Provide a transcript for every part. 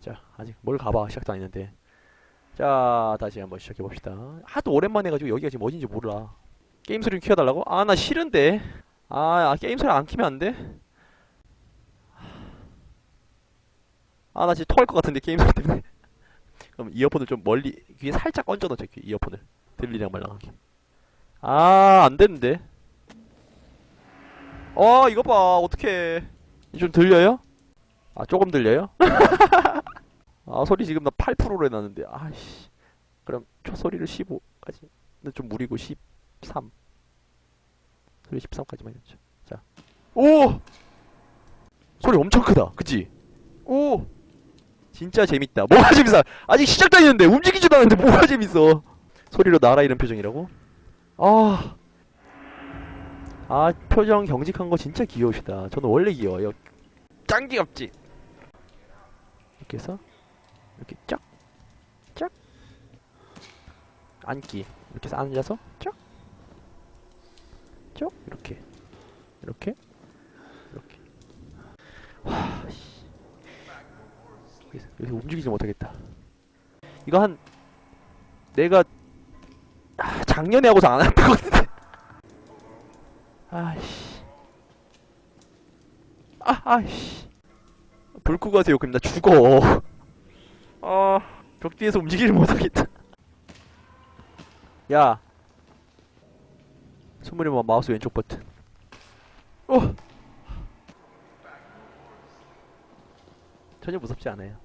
자 아직 뭘 가봐. 시작도 안 했는데. 자 다시 한번 시작해 봅시다. 하도 오랜만에 해가지고 여기가 지금 어딘지 몰라. 게임 소리 좀 키워달라고? 아 나 싫은데. 아, 아 게임 소리 안 키면 안 돼? 아 나 진짜 토할 것 같은데 게임 소리 때문에. 그럼 이어폰을 좀 멀리 귀에 살짝 얹어 놓자 귀 이어폰을. 들리랑 말랑하게. 아 안되는데. 어 이거 봐. 어떡해. 좀 들려요? 아 조금 들려요? 아 소리 지금 나 8%로 해놨는데 아씨. 그럼 초 소리를 15까지? 근데 좀 무리고 13 소리 13까지만 해놓자 자 오! 소리 엄청 크다. 그치? 오! 진짜 재밌다. 뭐가 재밌어? 아직 시작도 안 했는데 움직이지도 않았는데 뭐가 재밌어? 소리로 나라 이런 표정이라고? 아. 아 표정 경직한 거 진짜 귀여우시다. 저는 원래 귀여워요. 짱 귀엽지? 이렇게 해서 이렇게 쫙, 쫙, 앉기. 이렇게 해서 앉아서 쫙, 쫙, 이렇게, 이렇게, 이렇게. 와, 씨. 여기서, 여기서 움직이지 못하겠다. 이거 한 내가 아, 작년에 하고서 안 했던 것 같은데. 아이씨. 아, 아이씨. 불 끄고 하세요. 그럼 나 죽어. 아, 벽 뒤에서 움직이질 못하겠다. 야. 스물이 뭐 마우스 왼쪽 버튼. 어. 전혀 무섭지 않아요.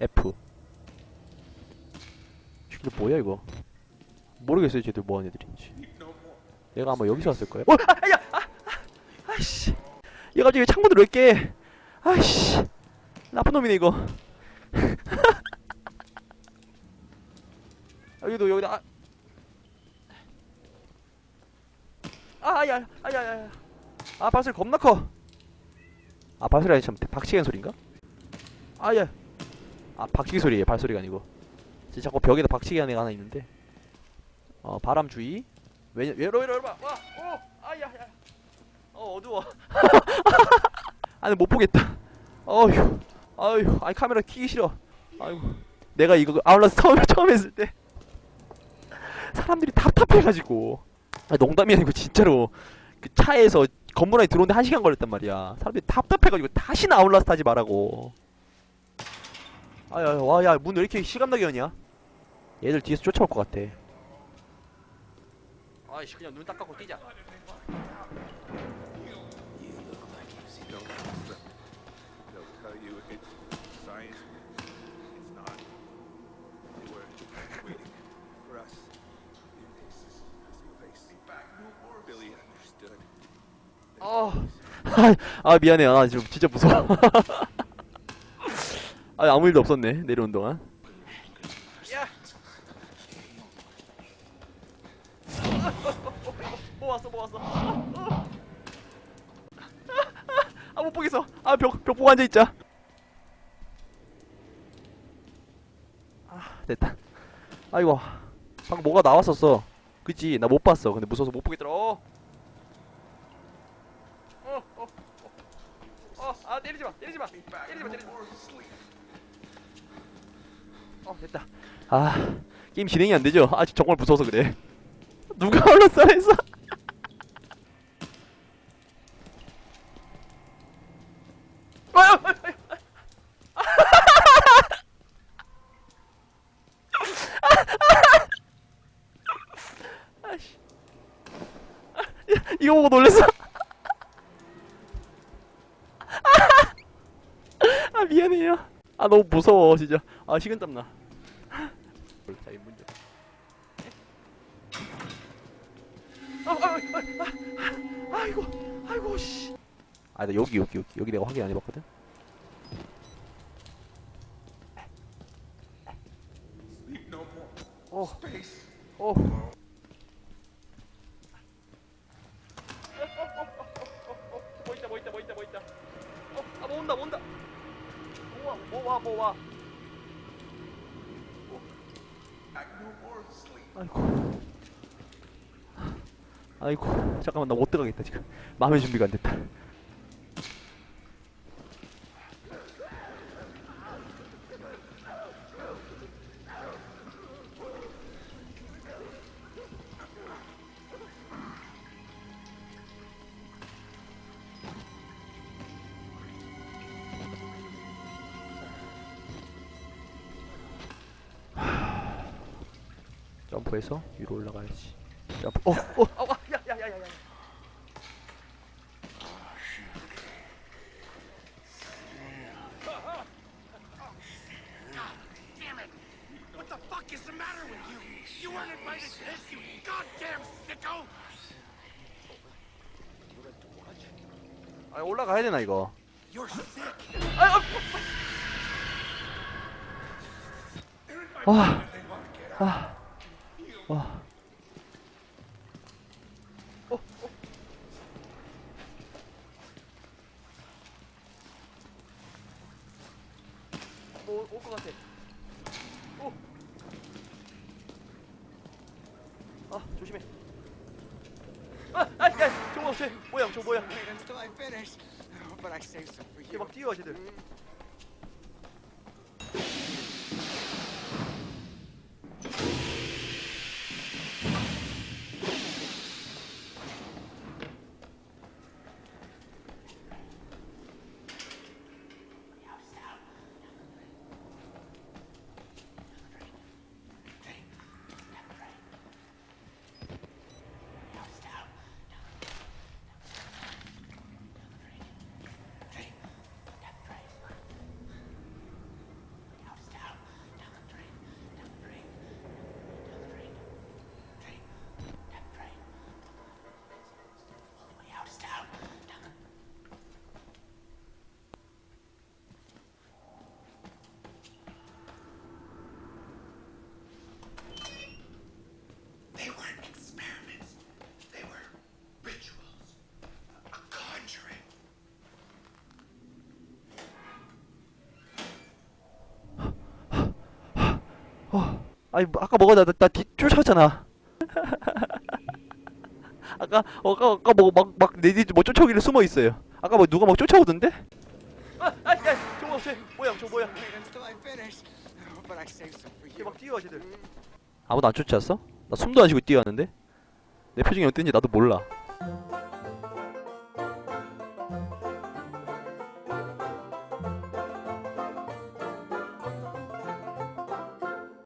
F. 이게 뭐야 이거? 모르겠어요 쟤들 뭐하는 애들인지. 내가 아마 여기서 왔을 거야. 어, 아, 야, 아, 아, 아이씨. 얘 갑자기 왜 창문을 왜 깨? 아이씨. 나쁜 놈이네 이거. 여기도 여기다. 아, 아야, 아야, 아야. 아 발소리 겁나 커. 아 발소리 아니 참 박치기 소리인가? 아야. 아 박치기 소리예요 발소리가 아니고. 지금 자꾸 벽에다 박치기 하는 애가 하나 있는데. 어 바람 주의. 왜냐 외로 외로 봐. 와, 오, 아야, 야. 어 어두워. 아니 못 보겠다. 어휴. 아유, 아이 카메라 키기 싫어. 아이고, 내가 이거 아울라스 처음 처음 했을 때 사람들이 답답해가지고. 아 농담이 아니고 진짜로 그 차에서 건물 안에 들어오는데 한 시간 걸렸단 말이야. 사람들이 답답해가지고 다시는 아울라스 타지 말라고. 아야, 와, 야, 문 왜 이렇게 시감나게 여냐? 얘들 뒤에서 쫓아올 것 같아. 아이씨, 그냥 눈 딱 감고 뛰자. 아, 아 미안해. 아 지금 진짜 무서워. 아 아무 일도 없었네 내려온 동안. 야. 뭐 왔어 뭐 왔어. 아못 보겠어. 아벽벽 보고 앉아 있자. 아 됐다. 아이고 방금 뭐가 나왔었어. 그치 나 못 봤어. 근데 무서워서 못 보겠더라. 어. 어, 어, 어, 아 때리지 마, 때리지 마, 때리지 마, 때리지 마. 어, 됐다. 아, 게임 진행이 안 되죠? 아직 정말 무서워서 그래. 누가 올랐어 했어? 아씨, 이거 보고 놀랬어. 아 미안해요. 아 너무 무서워 진짜. 아 식은땀 나. 자, 이 문제. 아, 아, 아, 아, 아이고, 아이고 씨. 아, 나 여기 여기 여기 여기 내가 확인 안 해봤거든. 어. 어. 아이고. 아이고 잠깐만 나 못 들어가겠다 지금 마음의 준비가 안 됐다 점프해서 위로 올라가야지. 점프. 어, 어, 아, 와, 야, 야, 야, 야, 야. Damn it! What the fuck is the matter with you? You weren't invited to this, you goddamn sicko! 아, 올라가야 되나 이거? 아, 아, 와, 아, 와. 어, 어. 뭐올것 같아. 오. 아 조심해. 아, 아, 야, 저거 쟤 뭐야, 저 뭐야? Oh. 쟤막 뛰어, 쟤들. 아니 뭐, 아까 뭐가 나나 쫓아왔잖아. 아까 어, 아까 아까 뭐막막내 뒤뭐 쫓아오길래 숨어 있어요. 아까 뭐 누가 막 쫓아오던데? 아, 아, 야, 저거 쟤 뭐야, 저 뭐야? 쟤막 뛰어, 쟤들. 아무도 안 쫓아왔어? 나 숨도 안 쉬고 뛰어왔는데? 내 표정이 어땠는지 나도 몰라.